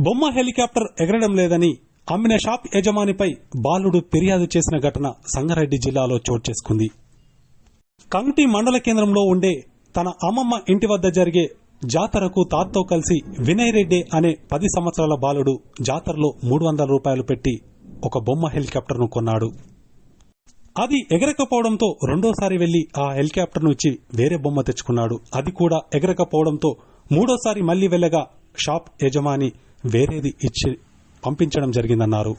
బొమ్మ హెలికాప్టర్ ఎగరడం లేదని అమ్మిన షాప్ యజమానిపై బాలుడు ఫిర్యాదు చేసిన ఘటన సంగారెడ్డి జిల్లాలో చోటు చేసుకుంది. కంటి మండల కేంద్రంలో ఉండే తన అమ్మమ్మ ఇంటి వద్ద జరిగే జాతరకు తాతతో కలిసి వినయ్ రెడ్డి అనే పది సంవత్సరాల బాలుడు జాతరలో మూడు వందల రూపాయలు పెట్టి ఒక బొమ్మ హెలికాప్టర్ను కొన్నాడు. అది ఎగరకపోవడంతో రెండోసారి వెళ్ళి ఆ హెలికాప్టర్ను ఇచ్చి వేరే బొమ్మ తెచ్చుకున్నాడు. అది కూడా ఎగరకపోవడంతో మూడోసారి మళ్ళీ వెళ్ళగా షాప్ యజమాని వేరేది ఇచ్చి పంపించడం జరిగిందన్నారు.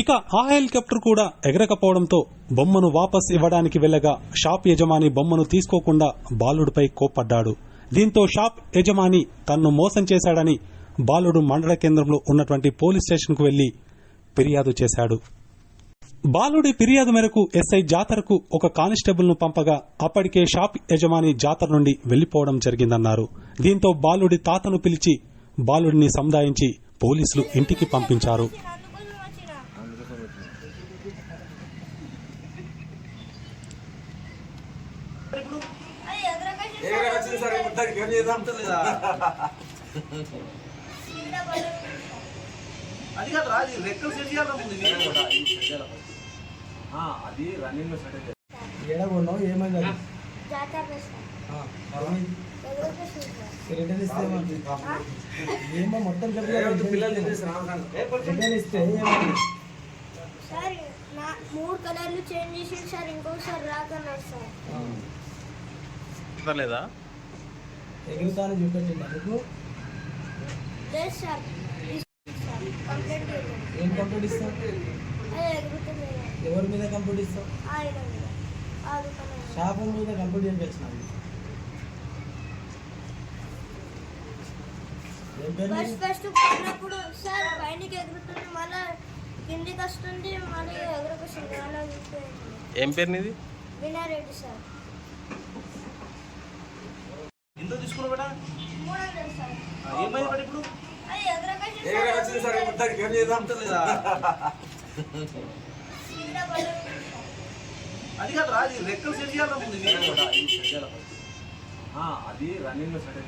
ఇక ఆ హెలికాప్టర్ కూడా ఎగరకపోవడంతో బొమ్మను వాపస్ ఇవ్వడానికి వెళ్ళగా షాప్ యజమాని బొమ్మను తీసుకోకుండా బాలుడిపై కోప్పడ్డాడు. దీంతో షాప్ యజమాని తన్ను మోసం చేశాడని బాలుడు మండల కేంద్రంలో ఉన్నటువంటి పోలీస్ స్టేషన్కు వెళ్ళి ఫిర్యాదు చేశాడు. బాలుడి ఫిర్యాదు మేరకు ఎస్ఐ జాతరకు ఒక కానిస్టేబుల్ను పంపగా అప్పటికే షాప్ యజమాని జాతర నుండి వెళ్ళిపోవడం జరిగిందన్నారు. దీంతో బాలుడి తాతను పిలిచి బాలుడిని సముదాయించి పోలీసులు ఇంటికి పంపించారు అది కాదు రెక్కలు సెట్ చేయాలి అది రన్నింగ్లో సెట్ ఏమైంది? రిటర్న్ ఇస్తే? ఏమో మొత్తం రిటర్న్ ఇస్తే. ఇస్తే? సార్? నా మూడు కలర్లు చేంజ్ చేసి సార్ ఇంకొకసారి రాకన్నారు సార్. లేదా ఎగురుతాను నీకు లేదు సార్. సార్ కంప్లైంట్ చేయండి ఏం కంప్లీట్ ఎగురుతుంది ఎవరి మీద కంప్లీట్ ఇస్తావు? ఆయన మీద కంప్లీట్ పేరు ఫస్ట్? ఫస్ట్ కొన్నప్పుడు సార్ పైనకి ఎగురుతుంది మళ్ళీ కిందికి వస్తుంది మళ్ళీ ఎగురుకొస్తుంది అలా ఏం పేరు నీది? వినారెడ్డి సార్. ఎందుకు తీసుకున్నావు బేటా? మూడు వందలు సార్ ఏమైంది బేట ఇప్పుడు? ఎగురకొచ్చింది సరే. మొత్తానికి ఏం చేద్దాం? లేదా అది కాదు రా అది రెక్కలు సెట్ చేయాలి అది రన్నింగ్ సెట్